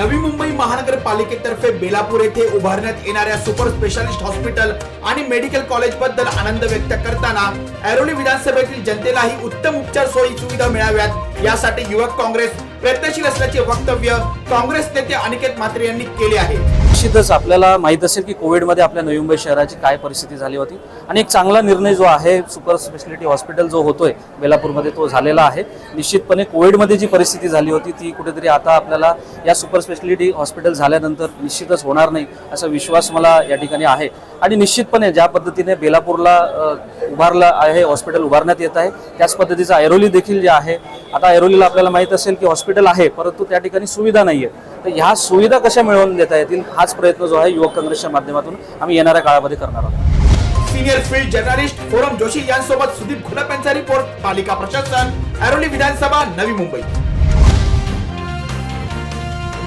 नवी मुंबई महानगरपालिकेतर्फे बेलापूर येथे उभारण्यात येणाऱ्या सुपर स्पेशालिस्ट हॉस्पिटल आणि मेडिकल कॉलेजबद्दल आनंद व्यक्त करताना ऐरोली विधानसभेतील जनतेलाही उत्तम उपचार सोयी सुविधा मिळाव्यात. यासाठी युवक काँग्रेस प्रयत्नशील असल्याचे वक्तव्य काँग्रेस नेते अनिकेत म्हात्रे यांनी केले आहे. निश्चितच आपल्याला माहीत असेल की कोविडमध्ये आपल्या नवी मुंबई शहराची काय परिस्थिती झाली होती. आणि एक चांगला निर्णय जो आहे सुपर स्पेशालिटी हॉस्पिटल जो होतोय बेलापूरमध्ये तो झालेला आहे. निश्चितपणे कोविडमध्ये जी परिस्थिती झाली होती ती कुठेतरी आता आपल्याला या सुपर स्पेशालिटी हॉस्पिटल झाल्यानंतर निश्चितच होणार नाही असा विश्वास मला या ठिकाणी आहे. आणि निश्चितपणे ज्या पद्धतीने बेलापूरला उभारलं आहे हॉस्पिटल उभारण्यात येत आहे त्याच पद्धतीचं ऐरोली देखील जे आहे आता ऐरोलीला आपल्याला माहीत असेल की हॉस्पिटल आहे परंतु त्या ठिकाणी सुविधा नाही आहे तर ह्या सुविधा कशा मिळवून देता येतील हाच प्रयत्न जो आहे युवक काँग्रेसच्या माध्यमातून आम्ही येणाऱ्या काळामध्ये करणार आहोत. Senior field journalist forum Joshi यांसोबत सुदीप घुलप यांचा रिपोर्ट पालिका प्रशासन ऐरोली विधानसभा नवी मुंबई.